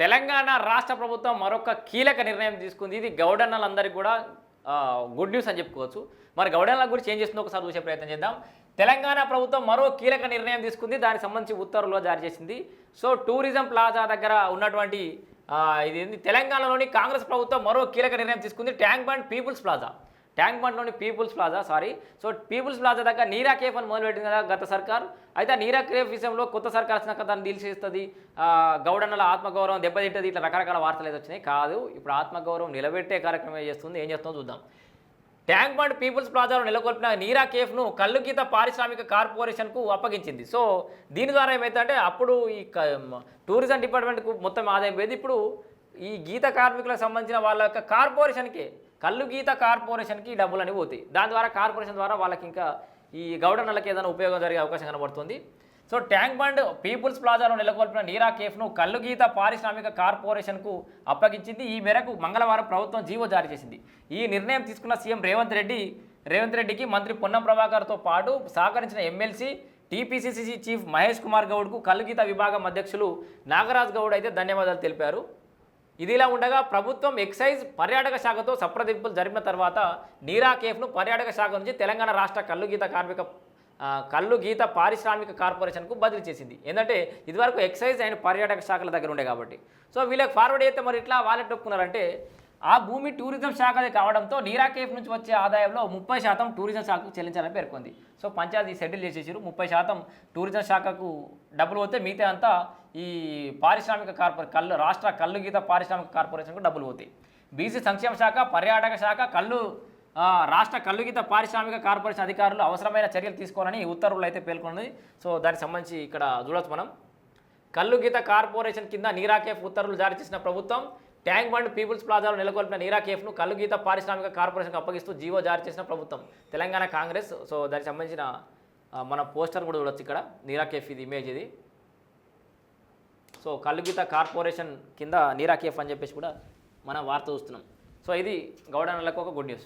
తెలంగాణ రాష్ట్ర ప్రభుత్వం మరొక కీలక నిర్ణయం తీసుకుంది. ఇది గౌడన్నలందరికీ కూడా గుడ్ న్యూస్ అని చెప్పుకోవచ్చు. మరి గౌడన్నల గురించి ఏం చేస్తుందో ఒకసారి చూసే ప్రయత్నం చేద్దాం. తెలంగాణ ప్రభుత్వం మరో కీలక నిర్ణయం తీసుకుంది. దానికి సంబంధించి ఉత్తర్వులు జారీ చేసింది. సో టూరిజం ప్లాజా దగ్గర ఉన్నటువంటి ఇది తెలంగాణలోని కాంగ్రెస్ ప్రభుత్వం మరో కీలక నిర్ణయం తీసుకుంది. Tank bund people's plaza. Tank బండ్లోని people's plaza sorry. So people's plaza దగ్గర నీరా కేఫ్ అని మొదలుపెట్టింది కదా గత సర్కార్. అయితే నీరా కేఫ్ విషయంలో కొత్త సర్కార్ వచ్చినాక దాన్ని నిలిచేస్తుంది గౌడన్నల ఆత్మగౌరవం దెబ్బతింటది ఇట్లా రకరకాల వార్తలు అయితే వచ్చినాయి. కాదు ఇప్పుడు ఆత్మగౌరవం నిలబెట్టే కార్యక్రమం చేస్తుంది. ఏం చేస్తుందో చూద్దాం. ట్యాంక్ బండ్ పీపుల్స్ ప్లాజాలో నెలకొల్పిన నీరా కేఫ్ను కళ్ళు గీత పారిశ్రామిక కార్పొరేషన్కు అప్పగించింది. సో దీని ద్వారా ఏమైందంటే అప్పుడు ఈ క- టూరిజం డిపార్ట్మెంట్కు మొత్తం ఆదాయం పోయేది. ఇప్పుడు ఈ గీత కార్మికులకు సంబంధించిన వాళ్ళ యొక్క కార్పొరేషన్కి కళ్ళు గీత కార్పొరేషన్కి డబ్బులు అనేవి పోతాయి. దాని ద్వారా కార్పొరేషన్ ద్వారా వాళ్ళకి ఇంకా ఈ గౌడన్నలకి ఏదైనా ఉపయోగం జరిగే అవకాశం కనబడుతుంది. సో ట్యాంక్ బండ్ పీపుల్స్ ప్లాజాలో నెలకొల్పిన నీరా కేఫ్ను కల్లు గీత పారిశ్రామిక కార్పొరేషన్కు అప్పగించింది. ఈ మేరకు మంగళవారం ప్రభుత్వం జీవో జారీ చేసింది. ఈ నిర్ణయం తీసుకున్న సీఎం రేవంత్ రెడ్డి రేవంత్ రెడ్డికి మంత్రి పొన్నం ప్రభాకర్తో పాటు సహకరించిన MLC TPCC chief Mahesh Kumar గౌడ్కు కల్లుగీత విభాగం అధ్యక్షులు నాగరాజ్ గౌడ్ అయితే ధన్యవాదాలు తెలిపారు. ఇదిలా ఉండగా ప్రభుత్వం ఎక్సైజ్ పర్యాటక శాఖతో సప్రదింపులు జరిపిన తర్వాత నీరా కేఫ్ను పర్యాటక శాఖ నుంచి తెలంగాణ రాష్ట్ర కల్లుగీత కార్మిక కళ్ళు గీత పారిశ్రామిక కార్పొరేషన్కు బదిలీ చేసింది. ఏంటంటే ఇదివరకు ఎక్సైజ్ అండ్ పర్యాటక శాఖల దగ్గర ఉండే కాబట్టి. సో వీళ్ళకి ఫార్వర్డ్ అయితే మరి ఇట్లా వాళ్ళే ఒప్పుకున్నారంటే ఆ భూమి టూరిజం శాఖది కావడంతో నీరా కేఫ్ నుంచి వచ్చే ఆదాయంలో ముప్పై శాతం టూరిజం శాఖకు చెల్లించాలని పేర్కొంది. సో పంచాయతీ సెటిల్ చేసేసారు. ముప్పై శాతం టూరిజం శాఖకు డబ్బులు పోతే మిగతా అంతా ఈ పారిశ్రామిక కార్పొరే కళ్ళు రాష్ట్ర కళ్ళు గీత పారిశ్రామిక కార్పొరేషన్కు డబ్బులు పోతాయి. బీసీ సంక్షేమ శాఖ పర్యాటక శాఖ కళ్ళు రాష్ట్ర కళ్ళు గీత పారిశ్రామిక కార్పొరేషన్ అధికారులు అవసరమైన చర్యలు తీసుకోవాలని ఉత్తర్వులు అయితే పేర్కొన్నది. సో దానికి సంబంధించి ఇక్కడ చూడవచ్చు మనం. కళ్ళు గీత కార్పొరేషన్ కింద నీరా కేఫ్ ఉత్తర్వులు జారీ చేసిన ప్రభుత్వం ట్యాంక్ బండ్ పీపుల్స్ ప్లాజాలో నెలకొల్పిన నీరా కేఫ్ను కల్లు గీత పారిశ్రామిక కార్పొరేషన్కి అప్పగిస్తూ జీవో జారీ చేసిన ప్రభుత్వం తెలంగాణ కాంగ్రెస్. సో దానికి సంబంధించిన మన పోస్టర్ కూడా చూడొచ్చు ఇక్కడ నీరా కేఫ్ ఇది ఇమేజ్ ఇది. సో కల్లుగీత కార్పొరేషన్ కింద నీరా కేఫ్ అని చెప్పేసి కూడా మనం వార్త చూస్తున్నాం. సో ఇది గౌడన్నలకు ఒక గుడ్ న్యూస్.